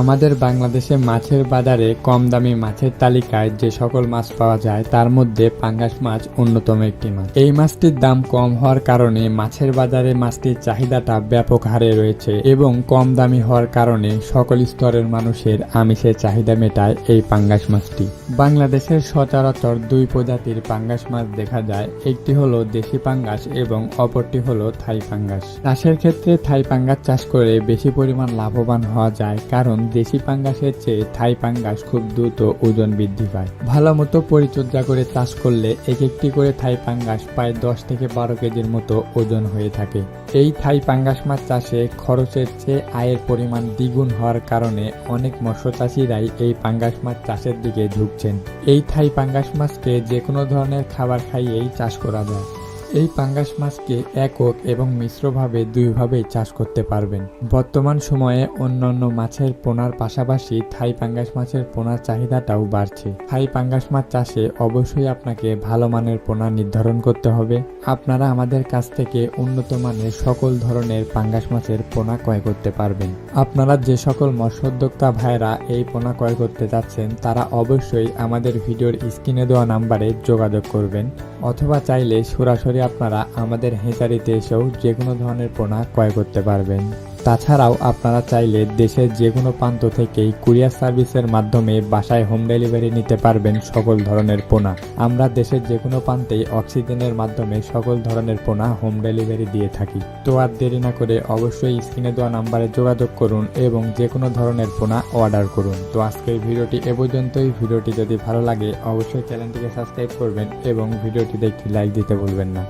আমাদের বাংলাদেশে মাছের বাজারে কম দামি মাছের তালিকায় যে সকল মাছ পাওয়া যায়, তার মধ্যে পাঙ্গাস মাছ অন্যতম একটি মাছ। এই মাছটির দাম কম হওয়ার কারণে মাছের বাজারে মাছটির চাহিদাটা ব্যাপক হারে রয়েছে এবং কম দামি হওয়ার কারণে সকল স্তরের মানুষের আমিষের চাহিদা মেটায় এই পাঙ্গাস মাছটি। বাংলাদেশের সচরাচর দুই প্রজাতির পাঙ্গাস মাছ দেখা যায়, একটি হলো দেশি পাঙ্গাস এবং অপরটি হলো থাই পাঙ্গাস। চাষের ক্ষেত্রে থাই পাঙ্গাস চাষ করে বেশি পরিমাণ লাভবান হওয়া যায়, কারণ দেশি পাঙ্গাসের চেয়ে থাই পাঙ্গাস খুব দ্রুত ওজন বৃদ্ধি পায়। ভালো মতো পরিচর্যা করে চাষ করলে এক একটি করে থাই পাঙ্গাস প্রায় দশ থেকে বারো কেজির মতো ওজন হয়ে থাকে। এই থাই পাঙ্গাস মাছ চাষে খরচের চেয়ে আয়ের পরিমাণ দ্বিগুণ হওয়ার কারণে অনেক মৎস্য চাষিরাই এই পাঙ্গাস মাছ চাষের দিকে ঝুঁকছেন। এই থাই পাঙ্গাস মাছকে যে কোনো ধরনের খাবার খাইয়েই চাষ করা যায়। এই পাঙ্গাস মাছকে একক এবং মিশ্রভাবে দুইভাবেই চাষ করতে পারবেন। বর্তমান সময়ে অন্যান্য মাছের পোনার পাশাপাশি থাই পাঙ্গাস মাছের পোনার চাহিদাটাও বাড়ছে। থাই পাঙ্গাস মাছ চাষে অবশ্যই আপনাকে ভালো মানের পোনা নির্ধারণ করতে হবে। আপনারা আমাদের কাছ থেকে উন্নত মানের সকল ধরনের পাঙ্গাস মাছের পোনা ক্রয় করতে পারবেন। আপনারা যে সকল মৎস্যোদ্যোক্তা ভাইরা এই পোনা ক্রয় করতে যাচ্ছেন, তারা অবশ্যই আমাদের ভিডিওর স্ক্রিনে দেওয়া নাম্বারে যোগাযোগ করবেন। অথবা চাইলে সরাসরি আপনারা আমাদের হেঁচারিতে এসেও যে কোনো ধরনের পোনা ক্রয় করতে পারবেন। তাছাড়াও আপনারা চাইলে দেশের যে কোনো প্রান্ত থেকেই কুরিয়ার সার্ভিসের মাধ্যমে বাসায় হোম ডেলিভারি নিতে পারবেন সকল ধরনের পোনা। আমরা দেশের যে কোনো প্রান্তেই অক্সিজেনের মাধ্যমে সকল ধরনের পোনা হোম ডেলিভারি দিয়ে থাকি। তো আর দেরি না করে অবশ্যই স্ক্রিনে দেওয়া নাম্বারে যোগাযোগ করুন এবং যে কোনো ধরনের পোনা অর্ডার করুন। তো আজকের ভিডিওটি এ পর্যন্তই। ভিডিওটি যদি ভালো লাগে, অবশ্যই চ্যানেলটিকে সাবস্ক্রাইব করবেন এবং ভিডিওটিতে একটি লাইক দিতে ভুলবেন না।